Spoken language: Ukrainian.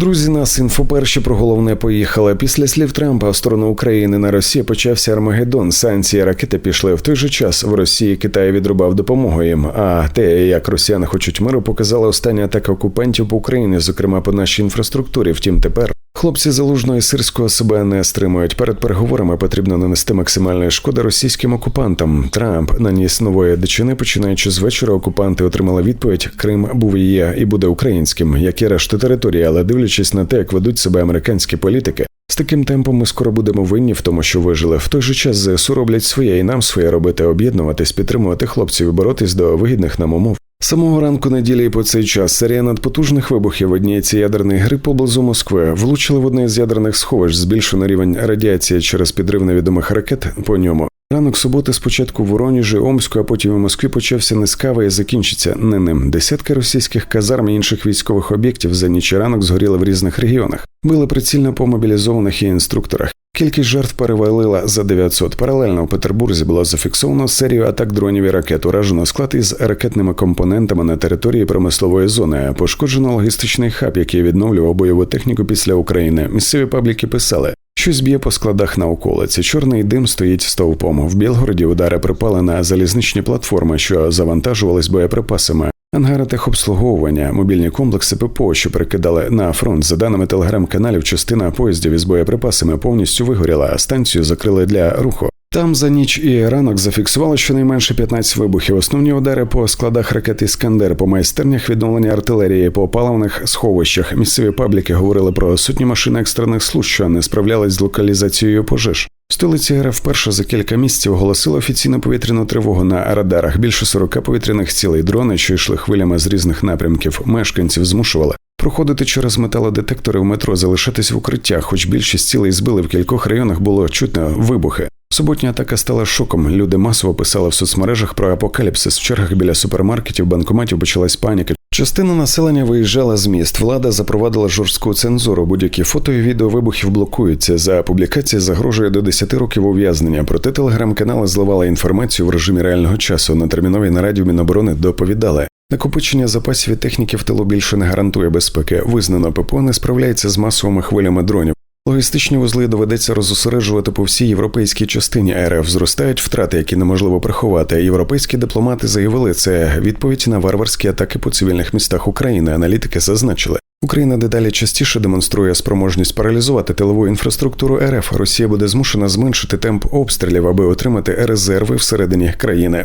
Друзі, нас інфоперші про головне поїхали. Після слів Трампа в сторону України на Росії почався Армагеддон. Санкції ракети пішли в той же час. В Росії Китай відрубав допомогу їм. А те, як росіяни хочуть миру, показала остання атака окупантів по Україні, зокрема по нашій інфраструктурі. Втім, тепер хлопці залужного і сирського себе не стримують. Перед переговорами потрібно нанести максимальної шкоди російським окупантам. Трамп наніс нової дичини. Починаючи з вечора, окупанти отримали відповідь: Крим був і є і буде українським, як і решта території, але дивлячись на те, як ведуть себе американські політики. З таким темпом ми скоро будемо винні в тому, що вижили. В той же час ЗСУ роблять своє і нам своє робити, об'єднуватись, підтримувати хлопців і боротись до вигідних нам умов. Самого ранку неділі і по цей час серія надпотужних вибухів ці ядерної гри поблизу Москви влучили в одне з ядерних сховищ, збільшено рівень радіації через підрив невідомих ракет по ньому. Ранок суботи спочатку в Воронежі, Омську, а потім у Москві почався кави і закінчиться не ним. Десятки російських казарм і інших військових об'єктів за ніч і ранок згоріли в різних регіонах. Били прицільно по мобілізованих і інструкторах. Кількість жертв перевалила за 900. Паралельно у Петербурзі було зафіксовано серію атак дронів і ракет. Уражено склад із ракетними компонентами на території промислової зони. Пошкоджено логістичний хаб, який відновлював бойову техніку після України. Місцеві пабліки писали. Щось б'є по складах на околиці. Чорний дим стоїть стовпом. В Білгороді удари припали на залізничні платформи, що завантажувались боєприпасами. Ангари техобслуговування, мобільні комплекси ППО, що перекидали на фронт. За даними телеграм-каналів, частина поїздів із боєприпасами повністю вигоріла, а станцію закрили для руху. Там за ніч і ранок зафіксували щонайменше 15 вибухів. Основні удари по складах ракет Іскандер, по майстернях відновлення артилерії, по паливних сховищах. Місцеві пабліки говорили про сотні машин екстрених служб, що не справлялись з локалізацією пожеж. В столиці РФ вперше за кілька місяців оголосили офіційну повітряну тривогу на радарах. Більше 40 повітряних цілей дрони, що йшли хвилями з різних напрямків. Мешканців змушували проходити через металодетектори в метро, залишатись в укриттях, хоч більшість цілей збили в кількох районах було чутно вибухи. Суботня атака стала шоком. Люди масово писали в соцмережах про апокаліпсис. В чергах біля супермаркетів, банкоматів почалась паніка. Частина населення виїжджала з міст. Влада запровадила жорстку цензуру. Будь-які фото і відео вибухів блокуються. За публікації загрожує до 10 років ув'язнення. Проте телеграм-канали зливали інформацію в режимі реального часу. На терміновій нараді в Міноборони доповідали. Накопичення запасів і техніки в тилу більше не гарантує безпеки. Визнано ППО не справляється з масовими хвилями дронів. Логістичні вузли доведеться розосереджувати по всій європейській частині РФ. Зростають втрати, які неможливо приховати. Європейські дипломати заявили це відповідь на варварські атаки по цивільних містах України. Аналітики зазначили. Україна дедалі частіше демонструє спроможність паралізувати тилову інфраструктуру РФ. Росія буде змушена зменшити темп обстрілів, аби отримати резерви всередині країни.